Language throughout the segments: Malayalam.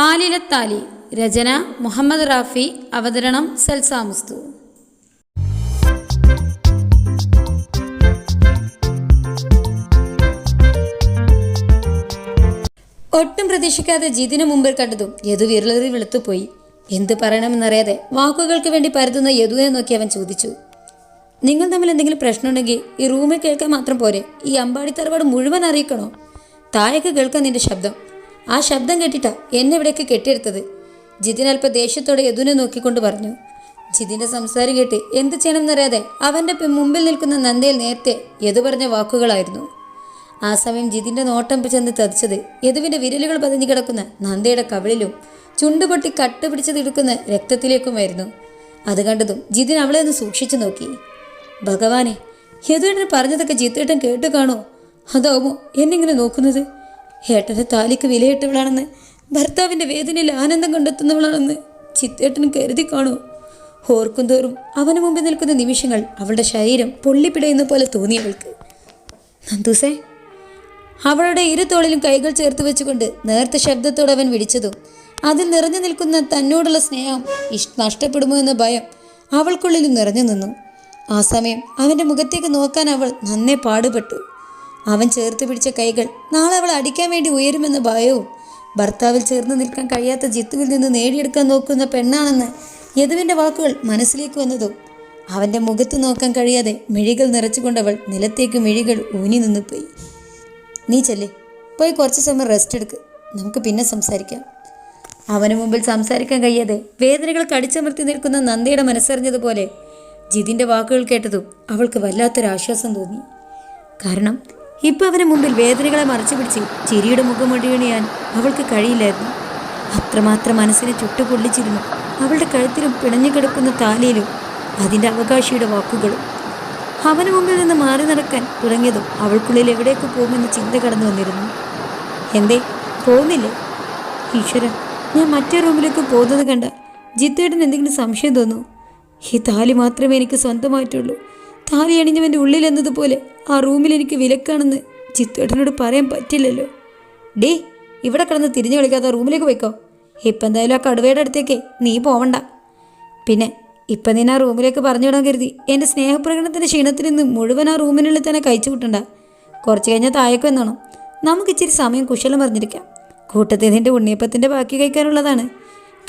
ആലിലത്താലി രചന മുഹമ്മദ് റാഫി അവതരണം സൽസാമുസ്തു ഒട്ടും പ്രതീക്ഷിക്കാതെ ജിതിന് മുമ്പിൽ കണ്ടതും യദു വിരളറി വെളുത്തുപോയി. എന്ത് പറയണമെന്നറിയാതെ വാക്കുകൾക്ക് വേണ്ടി പരത്തുന്ന യദുവിനെ നോക്കി അവൻ ചോദിച്ചു. നിങ്ങൾ തമ്മിൽ എന്തെങ്കിലും പ്രശ്നമുണ്ടെങ്കിൽ ഈ റൂമിൽ കേൾക്കാൻ മാത്രം പോരെ. ഈ അമ്പാടി തറവാട് മുഴുവൻ അറിയിക്കണോ? താഴേക്ക് കേൾക്കാൻ നിന്റെ ശബ്ദം. ആ ശബ്ദം കേട്ടിട്ടാ എന്നെ ഇവിടേക്ക് കെട്ടിയെടുത്തത്. ജിതിൻ അല്പ ദേഷ്യത്തോടെ യദുവിനെ നോക്കിക്കൊണ്ട് പറഞ്ഞു ജിതിന്റെ സംസാരം കേട്ട് എന്ത് ചെയ്യണമെന്നറിയാതെ അവന്റെ പി- മുമ്പിൽ നിൽക്കുന്ന നന്ദയിൽ നേരത്തെ യദു പറഞ്ഞ വാക്കുകളായിരുന്നു. ആ സമയം ജിതിന്റെ നോട്ടം ചെന്ന് തതിച്ചത് യദുവിന്റെ വിരലുകൾ പതിഞ്ഞു കിടക്കുന്ന നന്ദയുടെ കവിളിലും ചുണ്ടുപൊട്ടി കട്ടുപിടിച്ചതെടുക്കുന്ന രക്തത്തിലേക്കുമായിരുന്നു. അത് കണ്ടതും ജിതിൻ അവളെ ഒന്ന് സൂക്ഷിച്ചു നോക്കി. ഭഗവാനെ യദുവേട്ടൻ പറഞ്ഞതൊക്കെ ജിത്തേട്ടൻ കേട്ടു കാണോ അതാവുമോ എന്നിങ്ങനെ നോക്കുന്നത്? ഏട്ടന്റെ താലിക്ക് വിലയിട്ടവളാണെന്ന് ഭർത്താവിന്റെ വേദനയിൽ ആനന്ദം കണ്ടെത്തുന്നവളാണെന്ന് ചിത്തേട്ടൻ കരുതി കാണൂ. ഓർക്കും തോറും അവന് മുമ്പിൽ നിൽക്കുന്ന നിമിഷങ്ങൾ അവളുടെ ശരീരം പൊള്ളിപ്പിടയുന്ന പോലെ തോന്നി തോന്നിയവൾക്ക് നന്ദൂസേ അവളുടെ ഇരു തോളിലും കൈകൾ ചേർത്ത് വെച്ചുകൊണ്ട് നേർത്ത ശബ്ദത്തോടെ അവൻ വിളിച്ചതും അതിൽ നിറഞ്ഞു നിൽക്കുന്ന തന്നോടുള്ള സ്നേഹം നഷ്ടപ്പെടുമോ എന്ന ഭയം അവൾക്കുള്ളിലും നിറഞ്ഞു നിന്നു. ആ സമയം അവന്റെ മുഖത്തേക്ക് നോക്കാൻ അവൾ നന്നേ പാടുപെട്ടു. അവൻ ചേർത്ത് പിടിച്ച കൈകൾ നാളെ അവൾ അടിക്കാൻ വേണ്ടി ഉയരുമെന്ന ഭയവും. ഭർത്താവിൽ ചേർന്ന് നിൽക്കാൻ കഴിയാത്ത ജിത്തുവിൽ നിന്ന് നേടിയെടുക്കാൻ നോക്കുന്ന പെണ്ണാണെന്ന് യദുവിന്റെ വാക്കുകൾ മനസ്സിലേക്ക് വന്നതും അവന്റെ മുഖത്ത് നോക്കാൻ കഴിയാതെ മിഴികൾ നിറച്ചുകൊണ്ടവൾ നിലത്തേക്ക് മിഴികൾ ഊന്നി നിന്നുപോയി നീ ചെല്ലേ പോയി കുറച്ച് സമയം റെസ്റ്റ് എടുക്ക്. നമുക്ക് പിന്നെ സംസാരിക്കാം. അവന് മുമ്പിൽ സംസാരിക്കാൻ കഴിയാതെ വേദനകൾ കടിച്ചമർത്തി നിൽക്കുന്ന നന്ദയുടെ മനസ്സറിഞ്ഞതുപോലെ ജിതിന്റെ വാക്കുകൾ കേട്ടതും അവൾക്ക് വല്ലാത്തൊരാശ്വാസം തോന്നി. കാരണം ഇപ്പം അവന് മുമ്പിൽ വേദനകളെ മറച്ചു പിടിച്ച് ചിരിയുടെ മുഖം മുഖമൊഴിയണിയാൻ അവൾക്ക് കഴിയില്ലായിരുന്നു. അത്രമാത്രം മനസ്സിനെ ചുട്ടുപൊള്ളിച്ചിരുന്നു. അവളുടെ കഴുത്തിലും പിണഞ്ഞു കിടക്കുന്ന താലിയിലും അതിന്റെ അവകാശിയുടെ വാക്കുകളും. അവന് മുമ്പിൽ നിന്ന് മാറി നടക്കാൻ തുടങ്ങിയതും അവൾക്കുള്ളിൽ എവിടേക്ക് പോകുമെന്ന് ചിന്ത കടന്നു വന്നിരുന്നു. എന്തേ പോകുന്നില്ലേ? ഈശ്വര ഞാൻ മറ്റേ റൂമിലേക്ക് പോകുന്നത് കണ്ട ജിത്തേട്ടൻ എന്തെങ്കിലും സംശയം തോന്നൂ ഈ താലി മാത്രമേ എനിക്ക് സ്വന്തമായിട്ടുള്ളൂ. താലി അണിഞ്ഞവന്റെ ഉള്ളിൽ എന്നതുപോലെ ആ റൂമിൽ എനിക്ക് വിലക്കാണെന്ന് ചിത്തുവേട്ടനോട് പറയാൻ പറ്റില്ലല്ലോ. ഡേ ഇവിടെ കിടന്ന് തിരിഞ്ഞു കളിക്കാത്ത റൂമിലേക്ക് പോയിക്കോ. ഇപ്പം എന്തായാലും ആ കടുവയുടെ അടുത്തേക്ക് നീ പോവണ്ട. പിന്നെ ഇപ്പം നീ ആ റൂമിലേക്ക് പറഞ്ഞു വിടാൻ കരുതി എന്റെ സ്നേഹപ്രകടനത്തിന്റെ ക്ഷീണത്തിൽ നിന്ന് മുഴുവൻ ആ റൂമിനുള്ളിൽ തന്നെ കഴിച്ചു കിട്ടണ്ട കുറച്ച് കഴിഞ്ഞാൽ തായക്കോ എന്നാണ് നമുക്ക് ഇച്ചിരി സമയം കുശലം പറഞ്ഞിരിക്കാം കൂട്ടത്തിൽ നിന്റെ ഉണ്ണിയപ്പത്തിന്റെ ബാക്കി കഴിക്കാനുള്ളതാണ്.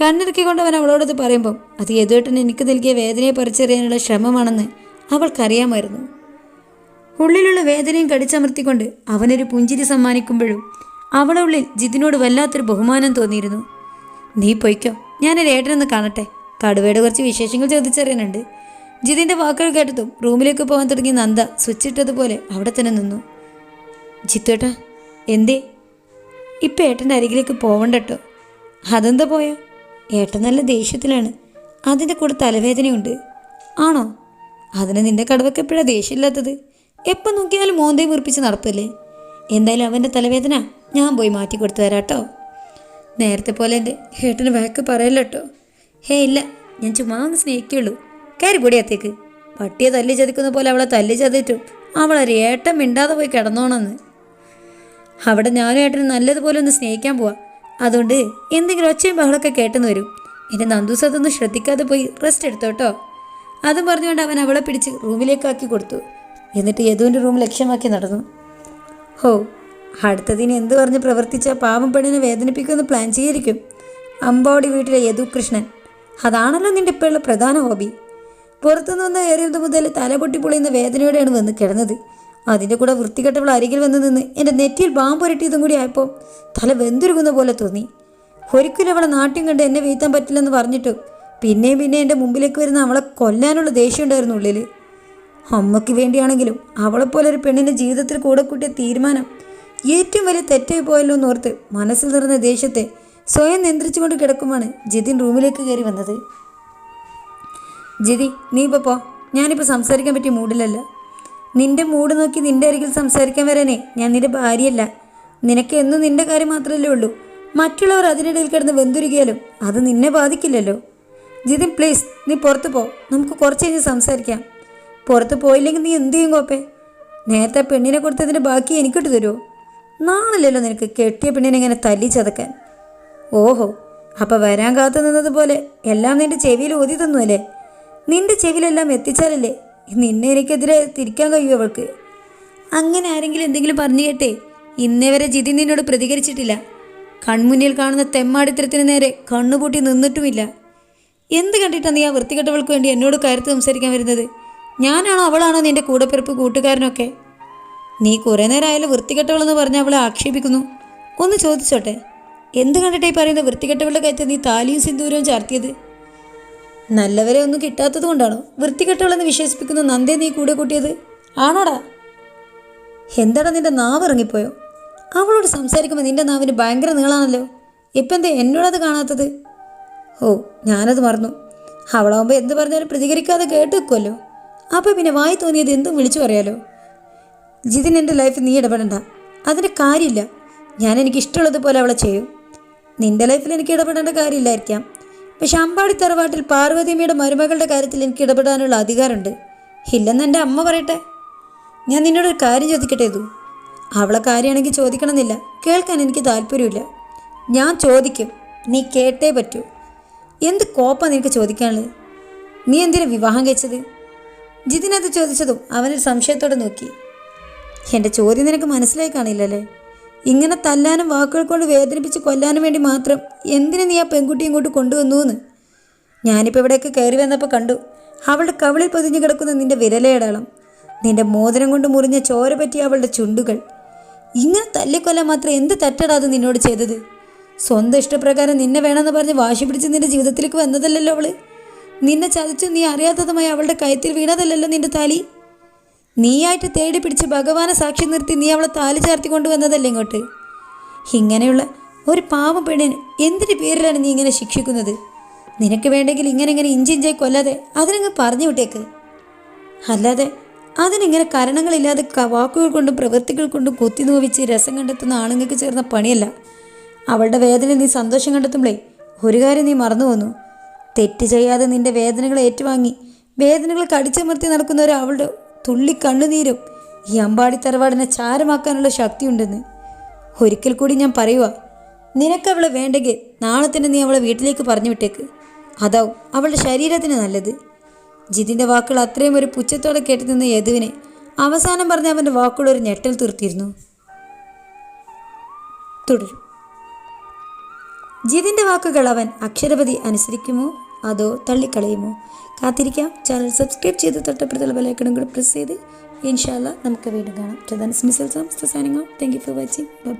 കണ്ണിറക്കിക്കൊണ്ടവൻ അവൻ അവളോടത് പറയുമ്പം അത് യദുവേട്ടൻ എനിക്ക് നൽകിയ വേദനയെ പറിച്ചറിയാനുള്ള ശ്രമമാണെന്ന് അവൾക്കറിയാമായിരുന്നു. ഉള്ളിലുള്ള വേദനയും കടിച്ചമർത്തിക്കൊണ്ട് അവനൊരു പുഞ്ചിരി സമ്മാനിക്കുമ്പോഴും അവളെ ഉള്ളിൽ ജിതിനോട് വല്ലാത്തൊരു ബഹുമാനം തോന്നിയിരുന്നു. നീ പൊയ്ക്കോ ഞാനൊരു ഏട്ടനൊന്ന് കാണട്ടെ. കടുവയുടെ കുറച്ച് വിശേഷങ്ങൾ ചോദിച്ചറിയാനുണ്ട് ജിതിന്റെ വാക്കുകൾ കേട്ടതും റൂമിലേക്ക് പോകാൻ തുടങ്ങിയ നന്ദ സ്വിച്ചിട്ടതുപോലെ അവിടെ തന്നെ നിന്നു. ജിത്തേട്ടാ എന്തേ? ഇപ്പം ഏട്ടന്റെ അരികിലേക്ക് പോവണ്ടട്ടോ? അതെന്താ പോയോ? ഏട്ടൻ നല്ല ദേഷ്യത്തിലാണ്. അതിന്റെ കൂടെ തലവേദനയുണ്ട്. ആണോ? അതിന് നിന്റെ കടവൊക്കെ എപ്പോഴാണ് ദേഷ്യമില്ലാത്തത്? എപ്പം നോക്കിയാലും മോന്തേ മുറിപ്പിച്ച് നടപ്പല്ലേ എന്തായാലും അവന്റെ തലവേദന ഞാൻ പോയി മാറ്റി കൊടുത്തു തരാം കേട്ടോ. നേരത്തെ പോലെ എന്റെ ഹേട്ടന് വാക്ക് പറയല്ലോ കേട്ടോ. ഹേ ഇല്ല ഞാൻ ചുമ്മാ ഒന്ന് സ്നേഹിക്കുള്ളൂ കയറി കൂടിയത്തേക്ക് പട്ടിയെ തല്ലി ചതിക്കുന്ന പോലെ അവളെ തല്ലി ചതിറ്റും അവളൊരു ഏട്ടം മിണ്ടാതെ പോയി കിടന്നോണെന്ന്. അവിടെ ഞാനും ഏട്ടനും നല്ലതുപോലെ ഒന്ന് സ്നേഹിക്കാൻ പോവാ. അതുകൊണ്ട് എന്തെങ്കിലും ഒച്ചയും ബഹളമൊക്കെ കേട്ടെന്ന് വരും. എന്റെ നന്ദൂസത്തൊന്നും ശ്രദ്ധിക്കാതെ പോയി റെസ്റ്റ് എടുത്തോട്ടോ അതും പറഞ്ഞുകൊണ്ട് അവൻ അവളെ പിടിച്ച് റൂമിലേക്കാക്കി കൊടുത്തു. എന്നിട്ട് യദുവിന്റെ റൂം ലക്ഷ്യമാക്കി നടന്നു. ഹോ അടുത്തതിന് എന്ത് പറഞ്ഞ് പ്രവർത്തിച്ച പാവം പെണ്ണിനെ വേദനിപ്പിക്കുമെന്ന് പ്ലാൻ ചെയ്തിരിക്കും അമ്പാടി വീട്ടിലെ യദുകൃഷ്ണൻ അതാണല്ലോ നിന്റെ ഇപ്പോഴുള്ള പ്രധാന ഹോബി പുറത്തുനിന്ന് വന്ന് കയറിയത് മുതൽ തല പൊട്ടി പൊളിയുന്ന വേദനയോടെയാണ് വന്ന് കിടന്നത്. അതിന്റെ കൂടെ വൃത്തികെട്ടവൾ അരികിൽ വന്ന് നിന്ന് എന്റെ നെറ്റിയിൽ ബാമ്പ് പുരട്ടിയതും കൂടി ആയപ്പോൾ തല വെന്തുരുകുന്ന പോലെ തോന്നി. ഒരിക്കലും അവളെ നാട്യം കണ്ട് എന്നെ വീഴ്ത്താൻ പറ്റില്ലെന്ന് പറഞ്ഞിട്ടും പിന്നെയും പിന്നെ എന്റെ മുമ്പിലേക്ക് വരുന്ന അവളെ കൊല്ലാനുള്ള ദേഷ്യം ഉണ്ടായിരുന്നു ഉള്ളിൽ അമ്മയ്ക്ക് വേണ്ടിയാണെങ്കിലും അവളെപ്പോലെ ഒരു പെണ്ണിന്റെ ജീവിതത്തിൽ കൂടെ കൂട്ടിയ തീരുമാനം ഏറ്റവും വലിയ തെറ്റായി പോയല്ലോ എന്ന് ഓർത്ത് മനസ്സിൽ നിറഞ്ഞ ദേഷ്യത്തെ സ്വയം നിയന്ത്രിച്ചുകൊണ്ട് കിടക്കുമാണ് ജിതിൻ റൂമിലേക്ക് കയറി വന്നത്. ജിതി നീ ഇപ്പോൾ പോ. ഞാനിപ്പോൾ സംസാരിക്കാൻ പറ്റിയ മൂഡിലല്ല. നിന്റെ മൂഡ് നോക്കി നിന്റെ അരികിൽ സംസാരിക്കാൻ വരാനേ ഞാൻ നിന്റെ ഭാര്യയല്ല. നിനക്ക് എന്നും നിന്റെ കാര്യം മാത്രമല്ലേ ഉള്ളൂ. മറ്റുള്ളവർ അതിനിടയിൽ കിടന്ന് വെന്തുരുകിയാലും അത് നിന്നെ ബാധിക്കില്ലല്ലോ. ജിതിൻ പ്ലീസ് നീ പുറത്ത് പോ. നമുക്ക് കുറച്ച് കഴിഞ്ഞ് സംസാരിക്കാം. പുറത്ത് പോയില്ലെങ്കിൽ നീ എന്ത് ചെയ്യും കോപ്പേ നേരത്തെ പെണ്ണിനെ കൊടുത്തതിന്റെ ബാക്കി എനിക്കിട്ട് തരുമോ നാളില്ലല്ലോ നിനക്ക് കെട്ടിയ പെണ്ണിനെ ഇങ്ങനെ തല്ലി ചതക്കാൻ. ഓഹോ അപ്പം വരാൻ കാത്തു നിന്നതുപോലെ എല്ലാം നിന്റെ ചെവിയിൽ ഊതി തന്നു അല്ലേ നിന്റെ ചെവിയിലെല്ലാം എത്തിച്ചാലല്ലേ? നിന്നെ എനിക്കെതിരെ തിരിക്കാൻ കഴിയൂ അവൾക്ക്. അങ്ങനെ ആരെങ്കിലും എന്തെങ്കിലും പറഞ്ഞു കേട്ടേ? ഇന്നേ വരെ ജിതി നിന്നോട് പ്രതികരിച്ചിട്ടില്ല. കൺമുന്നിൽ കാണുന്ന തെമ്മാടിത്തരത്തിന് നേരെ കണ്ണുപൂട്ടി നിന്നിട്ടുമില്ല. എന്ത് കണ്ടിട്ടാണ് നീ ആ വൃത്തികെട്ടവൾക്ക് വേണ്ടി എന്നോട് കയർത്ത് സംസാരിക്കാൻ വരുന്നത്? ഞാനാണോ അവളാണോ നിന്റെ കൂടെപ്പിറപ്പ് കൂട്ടുകാരനൊക്കെ? നീ കുറേ നേരമായാലും വൃത്തികെട്ടവളെന്ന് പറഞ്ഞ് അവളെ ആക്ഷേപിക്കുന്നു. ഒന്ന് ചോദിച്ചോട്ടെ എന്ത് കണ്ടിട്ടായി പറയുന്ന വൃത്തികെട്ടവളുടെ കയറ്റ നീ താലിയും സിന്ദൂരവും ചാർത്തിയത്? നല്ലവരെ ഒന്നും കിട്ടാത്തത് കൊണ്ടാണോ? വൃത്തികെട്ടവളെന്ന് വിശ്വസിപ്പിക്കുന്ന നന്ദേ നീ കൂടെ കൂട്ടിയത്? ആണോടാ? എന്താടാ നിന്റെ നാവ് ഇറങ്ങിപ്പോയോ? അവളോട് സംസാരിക്കുമ്പോൾ നിന്റെ നാവിന് ഭയങ്കര നീളാണല്ലോ. ഇപ്പം എന്താ എന്നോടത് കാണാത്തത്? ഓ ഞാനത് മറന്നു. അവളാവുമ്പോൾ എന്ത് പറഞ്ഞാലും പ്രതികരിക്കാതെ കേട്ട് വെക്കുമല്ലോ അപ്പോൾ പിന്നെ വായി തോന്നിയത് എന്തും വിളിച്ചു പറയാലോ? ജിതിൻ എന്റെ ലൈഫ് നീ ഇടപെടണ്ട. അതിന്റെ കാര്യമില്ല. ഞാൻ എനിക്ക് ഇഷ്ടമുള്ളതുപോലെ അവളെ ചെയ്യും. നിന്റെ ലൈഫിൽ എനിക്ക് ഇടപെടേണ്ട കാര്യമില്ലായിരിക്കാം. പക്ഷെ അമ്പാടി തറവാട്ടിൽ പാർവതിയമ്മയുടെ മരുമകളുടെ കാര്യത്തിൽ എനിക്ക് ഇടപെടാനുള്ള അധികാരമുണ്ട്. ഇല്ലെന്ന് എന്റെ അമ്മ പറയട്ടെ? ഞാൻ നിന്നോടൊരു കാര്യം ചോദിക്കട്ടെ ഇതു അവളെ കാര്യമാണെങ്കിൽ ചോദിക്കണമെന്നില്ല. കേൾക്കാൻ എനിക്ക് താല്പര്യമില്ല. ഞാൻ ചോദിക്കും. നീ കേട്ടേ പറ്റൂ. എന്ത് കോപ്പം നിനക്ക് ചോദിക്കാനുള്ളത്? നീ എന്തിനാ വിവാഹം കഴിച്ചത്? ജിതിനത് ചോദിച്ചതും അവനൊരു സംശയത്തോടെ നോക്കി. എന്റെ ചോദ്യം നിനക്ക് മനസ്സിലായി കാണില്ലല്ലേ? ഇങ്ങനെ തല്ലാനും വാക്കുകൾ കൊണ്ട് വേദനിപ്പിച്ച് കൊല്ലാനും വേണ്ടി മാത്രം എന്തിനു നീ ആ പെൺകുട്ടി ഇങ്ങോട്ട് കൊണ്ടുവന്നു എന്ന് ഞാനിപ്പോൾ ഇവിടേക്ക് കയറി വന്നപ്പോൾ കണ്ടു അവളുടെ കവിളിൽ പൊതിഞ്ഞു കിടക്കുന്ന നിന്റെ വിരലയടയാളം നിന്റെ മോതിരം കൊണ്ട് മുറിഞ്ഞ ചോര പറ്റിയ അവളുടെ ചുണ്ടുകൾ. ഇങ്ങനെ തല്ലിക്കൊല്ലാൻ മാത്രം എന്ത് തെറ്റടാ നിന്നോട് ചെയ്തത്? സ്വന്തം ഇഷ്ടപ്രകാരം നിന്നെ വേണമെന്ന് പറഞ്ഞ് വാശി പിടിച്ച് നിന്റെ ജീവിതത്തിലേക്ക് വന്നതല്ലല്ലോ അവൾ. നിന്നെ ചതിച്ചു നീ അറിയാത്തതുമായി അവളുടെ കയത്തിൽ വീണതല്ലല്ലോ നിന്റെ താലി. നീയായിട്ട് തേടി പിടിച്ച് ഭഗവാനെ സാക്ഷി നിർത്തി നീ അവളെ താലി ചാർത്തി കൊണ്ടുവന്നതല്ലേ ഇങ്ങോട്ട്. ഇങ്ങനെയുള്ള ഒരു പാവം പെണ്ണിന് എന്തിന്റെ പേരിലാണ് നീ ഇങ്ങനെ ശിക്ഷിക്കുന്നത്? നിനക്ക് വേണ്ടെങ്കിൽ ഇങ്ങനെ ഇങ്ങനെ ഇഞ്ചിഞ്ചായി കൊല്ലാതെ അതിനങ്ങ് പറഞ്ഞു വിട്ടേക്ക്. അല്ലാതെ അതിനിങ്ങനെ കാരണങ്ങളില്ലാതെ വാക്കുകൾ കൊണ്ടും പ്രവൃത്തികൾ കൊണ്ടും കൊത്തി നോവിച്ച് രസം കണ്ടെത്തുന്ന ആണുങ്ങൾക്ക് ചേർന്ന പണിയല്ല. അവളുടെ വേദന നീ സന്തോഷം കണ്ടെത്തുമ്പളേ ഒരു കാര്യം നീ മറന്നു വന്നു തെറ്റ് ചെയ്യാതെ നിന്റെ വേദനകൾ ഏറ്റുവാങ്ങി വേദനകൾ കടിച്ചമർത്തി നടക്കുന്ന ഒരു അവളുടെ തുള്ളി കണ്ണുനീരും ഈ അമ്പാടി തറവാടിനെ ചാരമാക്കാനുള്ള ശക്തിയുണ്ടെന്ന്. ഒരിക്കൽ കൂടി ഞാൻ പറയുക നിനക്ക് അവളെ വേണ്ടെങ്കിൽ നാളെ തന്നെ നീ അവളെ വീട്ടിലേക്ക് പറഞ്ഞു വിട്ടേക്ക്. അതാവും അവളുടെ ശരീരത്തിന് നല്ലത്. ജിതിന്റെ വാക്കുകൾ അത്രയും ഒരു പുച്ഛത്തോടെ കേട്ടു നിന്ന യദുവിനെ അവസാനം പറഞ്ഞ അവന്റെ വാക്കുകൾ ഒരു ഞെട്ടൽ തീർത്തിരുന്നു. തുടരും. ജിതിന്റെ വാക്കുകൾ അവൻ അക്ഷരപതി അനുസരിക്കുമോ? അതോ തള്ളിക്കളയുമോ? കാത്തിരിക്കാം. ചാനൽ സബ്സ്ക്രൈബ് ചെയ്ത് തൊട്ടപ്പുറത്തുള്ള ബലേക്കണം കൂടെ പ്രസ് ചെയ്ത് ഇൻഷാല്ല നമുക്ക് വീണ്ടും കാണാം. Thank you for watching bye